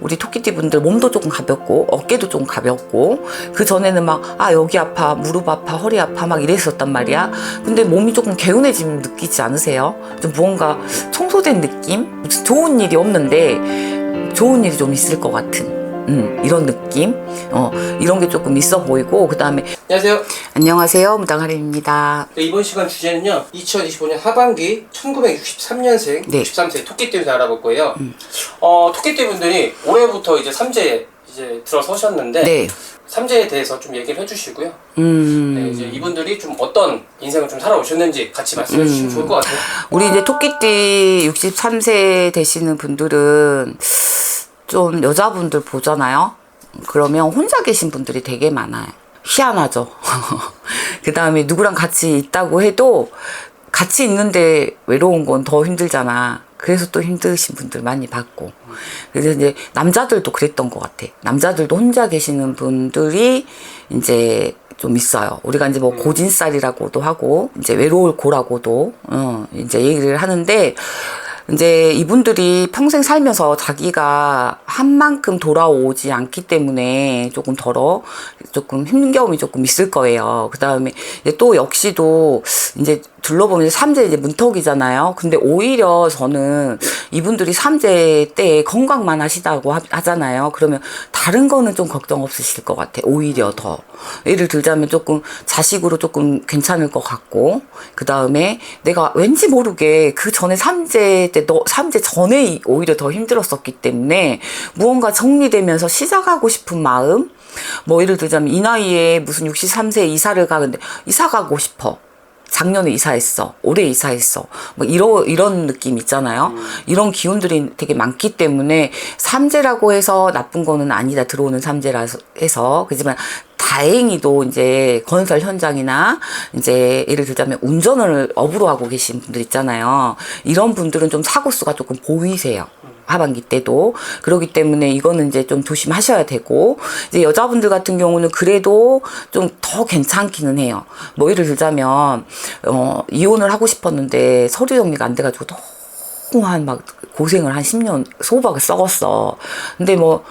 우리 토끼띠 분들 몸도 조금 가볍고 어깨도 좀 가볍고 그 전에는 막 아 여기 아파 무릎 아파 허리 아파 막 이랬었단 말이야 근데 몸이 조금 개운해짐 느끼지 않으세요? 좀 무언가 청소된 느낌? 좋은 일이 없는데 좋은 일이 좀 있을 것 같은 음, 이런 느낌 어 이런 게 조금 있어 보이고 그 다음에 안녕하세요. 안녕하세요 무당하림입니다 네, 이번 시간 주제는요. 2025년 하반기 1963년생 네. 음. 63세 토끼띠부터 알아볼 거예요. 어, 토끼띠 분들이 올해부터 이제 삼재 이제 들어서셨는데 네 삼재에 대해서 좀 얘기를 해주시고요. 음. 네, 이제 이분들이 좀 어떤 인생을 좀 살아오셨는지 같이 말씀해 주시면 좋을 것 같아요. 우리 이제 토끼띠 63세 되시는 분들은 좀 여자분들 보잖아요. 그러면 혼자 계신 분들이 되게 많아요. 희한하죠. 그 다음에 누구랑 같이 있다고 해도 같이 있는데 외로운 건 더 힘들잖아. 그래서 또 힘드신 분들 많이 봤고. 그래서 이제 남자들도 그랬던 것 같아. 남자들도 혼자 계시는 분들이 이제 좀 있어요. 우리가 이제 뭐 고진살이라고도 하고, 이제 외로울 고라고도, 어, 이제 얘기를 하는데, 이제 이분들이 평생 살면서 자기가 한 만큼 돌아오지 않기 때문에 조금 덜어 조금 경험이 조금 있을 거예요. 그 다음에 또 역시도 이제 둘러보면 삼재 이제 문턱이잖아요. 근데 오히려 저는 이분들이 삼재 때 건강만 하시다고 하, 하잖아요. 그러면 다른 거는 좀 걱정 없으실 것 같아. 오히려 더. 예를 들자면 조금 자식으로 조금 괜찮을 것 같고, 그 다음에 내가 왠지 모르게 그 전에 삼재 때, 너, 삼재 전에 오히려 더 힘들었었기 때문에 무언가 정리되면서 시작하고 싶은 마음, 뭐 예를 들자면 이 나이에 무슨 63세 이사를 가는데 이사 가고 싶어. 작년에 이사했어. 올해 이사했어. 뭐 이런 이런 느낌 있잖아요. 이런 기운들이 되게 많기 때문에 삼재라고 해서 나쁜 거는 아니다. 들어오는 삼재라 해서 그지만 다행히도 이제 건설 현장이나 이제 예를 들자면 운전을 업으로 하고 계신 분들 있잖아요. 이런 분들은 좀 사고 수가 조금 보이세요. 하반기 때도 그렇기 때문에 이거는 이제 좀 조심하셔야 되고 이제 여자분들 같은 경우는 그래도 좀 더 괜찮기는 해요. 뭐 예를 들자면 어 이혼을 하고 싶었는데 서류 정리가 안 돼가지고 너무 한막 고생을 한 10년 소박을 썩었어. 근데 뭐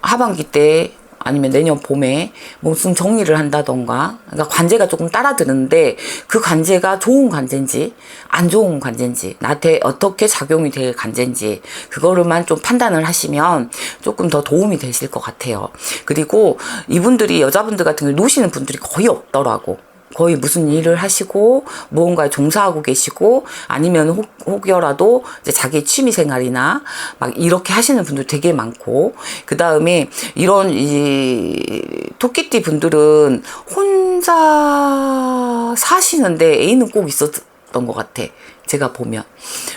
하반기 때 아니면 내년 봄에 무슨 정리를 한다던가 그러니까 관제가 조금 따라 드는데 그 관제가 좋은 관제인지 안 좋은 관제인지 나한테 어떻게 작용이 될 관제인지 그거를만 좀 판단을 하시면 조금 더 도움이 되실 것 같아요. 그리고 이분들이 여자분들 같은 경우 노시는 분들이 거의 없더라고. 거의 무슨 일을 하시고 무언가에 종사하고 계시고 아니면 혹, 혹여라도 이제 자기 취미 생활이나 막 이렇게 하시는 분들 되게 많고 그 다음에 이런 이 토끼띠 분들은 혼자 사시는데 애인은 꼭 있었던 것 같아. 제가 보면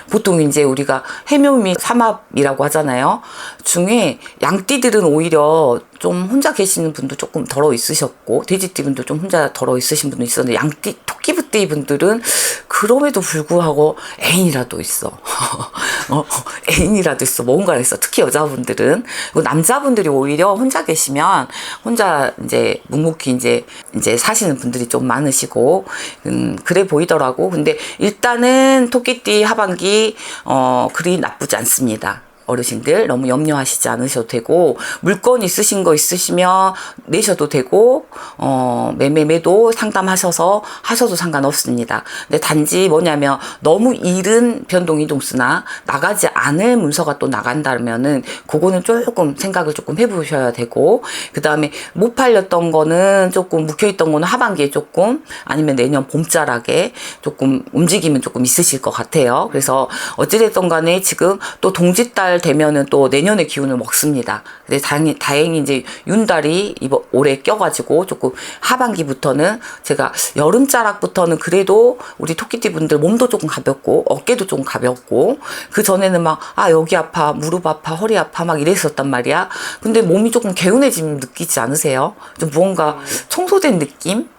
보통 이제 우리가 해묘미 삼합이라고 하잖아요. 중에 양띠들은 오히려 좀 혼자 계시는 분도 조금 덜어 있으셨고 돼지띠 분도 좀 혼자 덜어 있으신 분도 있었는데 양띠 토끼부띠 분들은 그럼에도 불구하고 애인이라도 있어. 어, 애인이라도 있어. 뭔가 있어. 특히 여자분들은 그리고 남자분들이 오히려 혼자 계시면 혼자 이제 묵묵히 이제 이제 사시는 분들이 좀 많으시고 음, 그래 보이더라고. 근데 일단은 토끼띠 하반기 어 그리 나쁘지 않습니다. 어르신들 너무 염려하시지 않으셔도 되고 물건 있으신 거 있으시면 내셔도 되고 어 매매매도 상담하셔서 하셔도 상관없습니다. 근데 단지 뭐냐면 너무 이른 변동 이동수나 나가지 않을 문서가 또 나간다면은 그거는 조금 생각을 조금 해보셔야 되고 그 다음에 못 팔렸던 거는 조금 묵혀있던 거는 하반기에 조금 아니면 내년 봄자락에 조금 움직임은 조금 있으실 것 같아요. 그래서 어찌됐든 간에 지금 또 동짓달 되면은 또 내년의 기운을 먹습니다. 근데 다행히, 다행히 이제 윤달이 이번 올해 껴가지고 조금 하반기부터는 제가 여름 자락부터는 그래도 우리 토끼띠 분들 몸도 조금 가볍고 어깨도 좀 가볍고 그 전에는 막 아 여기 아파 무릎 아파 허리 아파 막 이랬었단 말이야. 근데 몸이 조금 개운해짐 느끼지 않으세요? 좀 무언가 청소된 느낌?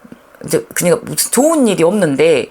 이제 그냥 좋은 일이 없는데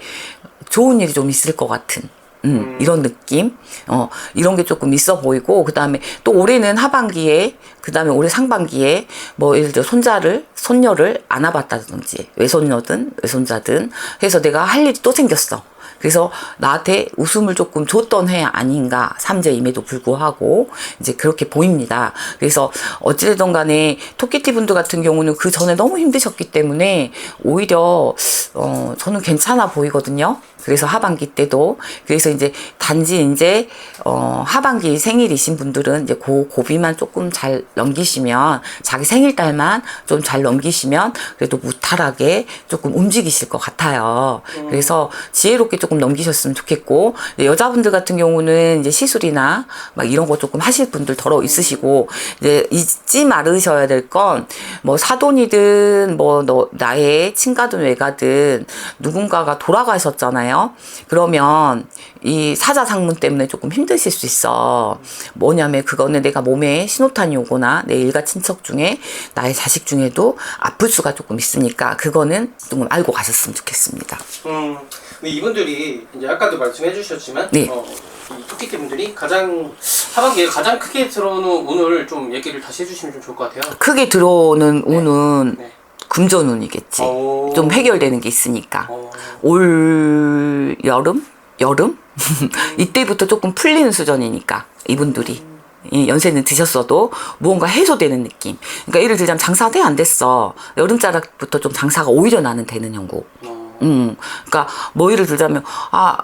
좋은 일이 좀 있을 것 같은. 음, 이런 느낌, 어, 이런 게 조금 있어 보이고, 그 다음에 또 올해는 하반기에, 그 다음에 올해 상반기에, 뭐, 예를 들어 손자를, 손녀를 안아봤다든지, 외손녀든, 외손자든, 해서 내가 할 일이 또 생겼어. 그래서 나한테 웃음을 조금 줬던 해 아닌가 삼재임에도 불구하고 이제 그렇게 보입니다. 그래서 어찌되든 간에 토끼띠 분들 같은 경우는 그 전에 너무 힘드셨기 때문에 오히려 어 저는 괜찮아 보이거든요. 그래서 하반기 때도 그래서 이제 단지 이제 어 하반기 생일이신 분들은 이제 고 고비만 조금 잘 넘기시면 자기 생일 달만 좀 잘 넘기시면 그래도 무탈하게 조금 움직이실 것 같아요. 그래서 지혜롭게 조금 넘기셨으면 좋겠고 여자분들 같은 경우는 이제 시술이나 막 이런 거 조금 하실 분들 더러 있으시고 이제 잊지 말으셔야 될 건 뭐 사돈이든 뭐 너 나의 친가든 외가든 누군가가 돌아가셨 잖아요. 그러면 이 사자상문 때문에 조금 힘드실 수 있어. 뭐냐면 그거는 내가 몸에 신호탄이 오거나 내 일가 친척 중에 나의 자식 중에도 아플 수가 조금 있으니까 그거는 조금 알고 가셨으면 좋겠습니다. 음, 근데 이분들이 이제 아까도 말씀해 주셨지만 네. 어, 이 토끼띠 분들이 가장 하반기에 가장 크게 들어오는 운을 좀 얘기를 다시 해주시면 좀 좋을 것 같아요. 크게 들어오는 운은 네. 금전운이겠지. 오. 좀 해결되는 게 있으니까. 어, 올 여름? 여름? 이때부터 조금 풀리는 수준이니까 이분들이 이 연세는 드셨어도 무언가 해소되는 느낌. 그러니까 예를 들자면 장사가 돼안 됐어. 여름자락부터 좀 장사가 오히려 나는 되는 형국. 어, 음, 그러니까 뭐 예를 들자면 아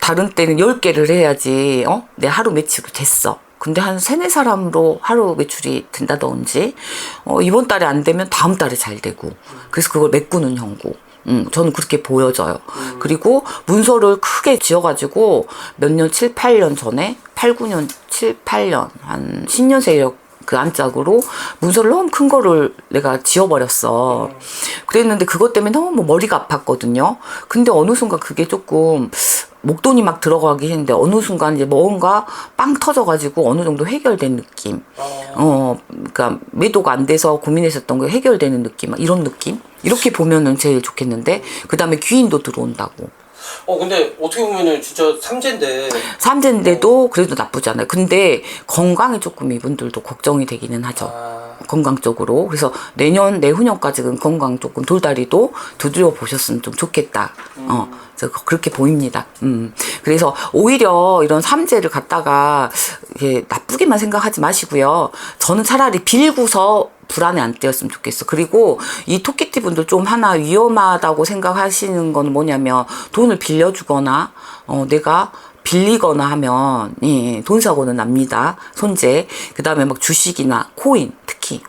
다른 때는 10개를 해야지 어? 내 하루 매출이 됐어. 근데 한 세네 사람으로 하루 매출이 된다든지 어, 이번 달에 안 되면 다음 달에 잘 되고 그래서 그걸 메꾸는 형국. 음, 저는 그렇게 보여져요. 그리고 문서를 크게 지어가지고 몇 년, 7, 8년 전에, 8, 9년, 7, 8년, 한 10년 세력 그 안짝으로 문서를 너무 큰 거를 내가 지어버렸어. 그랬는데 그것 때문에 너무 머리가 아팠거든요. 근데 어느 순간 그게 조금 목돈이 막 들어가기 했는데 어느 순간 이제 뭔가 빵 터져가지고 어느 정도 해결된 느낌. 어, 어, 그러니까 매도가 안 돼서 고민했었던 게 해결되는 느낌, 막 이런 느낌. 이렇게 보면은 제일 좋겠는데 그 다음에 귀인도 들어온다고. 어, 근데 어떻게 보면은 진짜 삼재인데 삼재인데도 그래도 나쁘지 않아요. 근데 건강이 조금 이분들도 걱정이 되기는 하죠. 아, 건강 쪽으로. 그래서 내년, 내후년까지는 건강 조금 돌다리도 두드려 보셨으면 좀 좋겠다. 어, 저 그렇게 보입니다. 음. 그래서 오히려 이런 삼재를 갖다가 이게 나쁘게만 생각하지 마시고요. 저는 차라리 빌고서 불안에 안 떼었으면 좋겠어. 그리고 이 토끼띠 분들 좀 하나 위험하다고 생각하시는 건 뭐냐면 돈을 빌려주거나, 어, 내가 빌리거나 하면 예, 돈 사고는 납니다. 손재. 그다음에 막 주식이나 코인,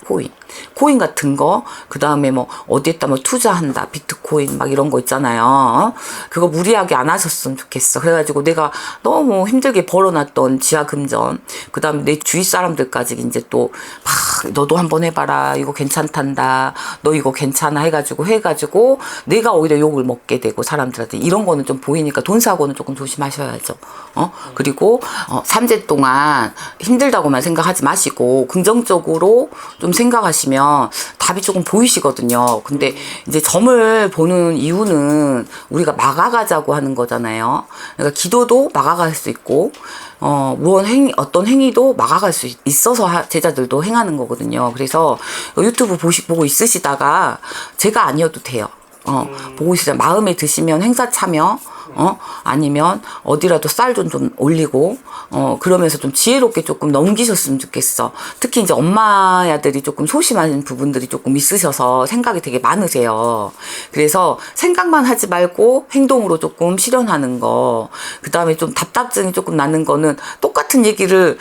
코인. 코인 같은 거, 그 다음에 뭐, 어디에다 뭐 투자한다, 비트코인 막 이런 거 있잖아요. 그거 무리하게 안 하셨으면 좋겠어. 그래가지고 내가 너무 힘들게 벌어놨던 지하금전, 그 다음에 내 주위 사람들까지 이제 또, 막, 너도 한번 해봐라. 이거 괜찮단다. 너 이거 괜찮아. 해가지고, 해가지고, 내가 오히려 욕을 먹게 되고, 사람들한테. 이런 거는 좀 보이니까 돈 사고는 조금 조심하셔야죠. 어? 그리고, 어, 3재 동안 힘들다고만 생각하지 마시고, 긍정적으로 좀 생각하시면 답이 조금 보이시거든요. 근데 이제 점을 보는 이유는 우리가 막아가자고 하는 거잖아요. 그러니까 기도도 막아갈 수 있고, 어, 무언 행, 어떤 행위도 막아갈 수 있- 있어서 하- 제자들도 행하는 거거든요. 그래서 유튜브 보시, 보고 있으시다가 제가 아니어도 돼요. 어, 보고 있으다 마음에 드시면 행사 참여, 어, 아니면 어디라도 쌀 좀 좀 올리고, 어, 그러면서 좀 지혜롭게 조금 넘기셨으면 좋겠어. 특히 이제 엄마야들이 조금 소심한 부분들이 조금 있으셔서 생각이 되게 많으세요. 그래서 생각만 하지 말고 행동으로 조금 실현하는 거. 그 다음에 좀 답답증이 조금 나는 거는 똑같은 얘기를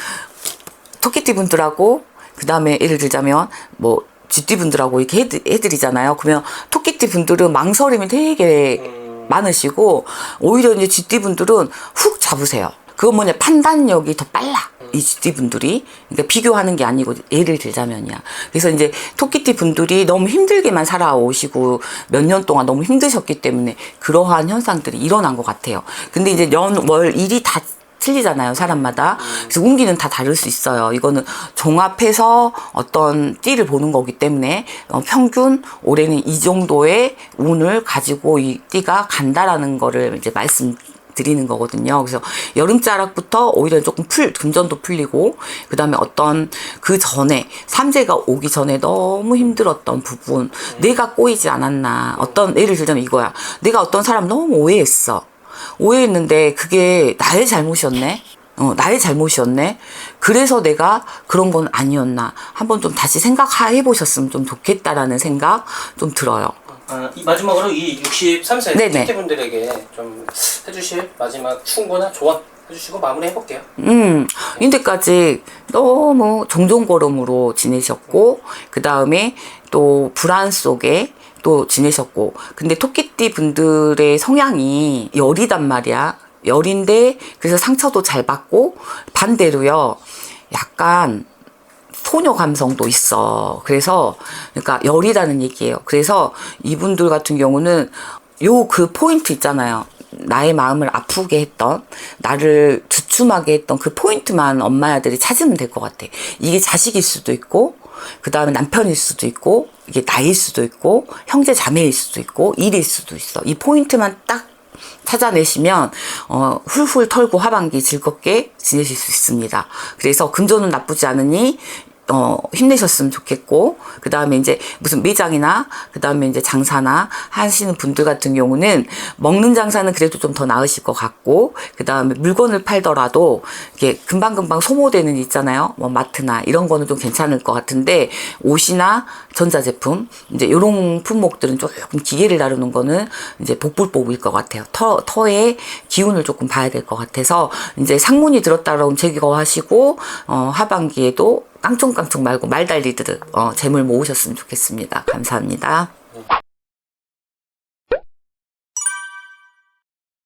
토끼띠 분들하고 그 다음에 예를 들자면 뭐 쥐띠 분들하고 이렇게 해드, 해드리잖아요. 그러면 토끼띠 분들은 망설임이 되게 많으시고 오히려 이제 쥐띠 분들은 훅 잡으세요. 그건 뭐냐 판단력이 더 빨라. 이 쥐띠 분들이 그러니까 비교하는 게 아니고 예를 들자면이야. 그래서 이제 토끼띠 분들이 너무 힘들게만 살아오시고 몇 년 동안 너무 힘드셨기 때문에 그러한 현상들이 일어난 것 같아요. 근데 이제 연, 월, 일이 다 틀리잖아요, 사람마다. 그래서 운기는 다 다를 수 있어요. 이거는 종합해서 어떤 띠를 보는 거기 때문에 어, 평균 올해는 이 정도의 운을 가지고 이 띠가 간다라는 거를 이제 말씀 드리는 거거든요. 그래서 여름자락부터 오히려 조금 풀, 금전도 풀리고, 그 다음에 어떤 그 전에, 삼재가 오기 전에 너무 힘들었던 부분, 내가 꼬이지 않았나. 어떤, 예를 들자면 이거야. 내가 어떤 사람 너무 오해했어. 오해했는데 그게 나의 잘못이었네. 어, 나의 잘못이었네. 그래서 내가 그런 건 아니었나. 한번 좀 다시 생각해 보셨으면 좀 좋겠다라는 생각 좀 들어요. 아, 이 마지막으로 이 63세 네네. 토끼 분들에게 좀 해주실 마지막 충고나 조언 해주시고 마무리 해볼게요. 음, 인데까지 너무 종종 걸음으로 지내셨고, 그 다음에 또 불안 속에 또 지내셨고, 근데 토끼띠 분들의 성향이 열이단 말이야. 열인데, 그래서 상처도 잘 받고, 반대로요, 약간 소녀 감성도 있어. 그래서, 그러니까 열이라는 얘기예요. 그래서 이분들 같은 경우는 요 그 포인트 있잖아요. 나의 마음을 아프게 했던, 나를 주춤하게 했던 그 포인트만 엄마들이 찾으면 될 것 같아. 이게 자식일 수도 있고, 그 다음에 남편일 수도 있고, 이게 나일 수도 있고, 형제 자매일 수도 있고, 일일 수도 있어. 이 포인트만 딱 찾아내시면 어, 훌훌 털고 하반기 즐겁게 지내실 수 있습니다. 그래서 금전은 나쁘지 않으니 어, 힘내셨으면 좋겠고, 그 다음에 이제 무슨 매장이나, 그 다음에 이제 장사나 하시는 분들 같은 경우는 먹는 장사는 그래도 좀 더 나으실 것 같고, 그 다음에 물건을 팔더라도 이게 금방금방 소모되는 있잖아요. 뭐 마트나 이런 거는 좀 괜찮을 것 같은데, 옷이나 전자제품, 이제 요런 품목들은 조금 기계를 다루는 거는 이제 복불복일 것 같아요. 터, 터의 기운을 조금 봐야 될 것 같아서, 이제 상문이 들었다 그러면 제거하시고, 어, 하반기에도 깡총깡총 말고 말 달리듯 어, 재물 모으셨으면 좋겠습니다. 감사합니다.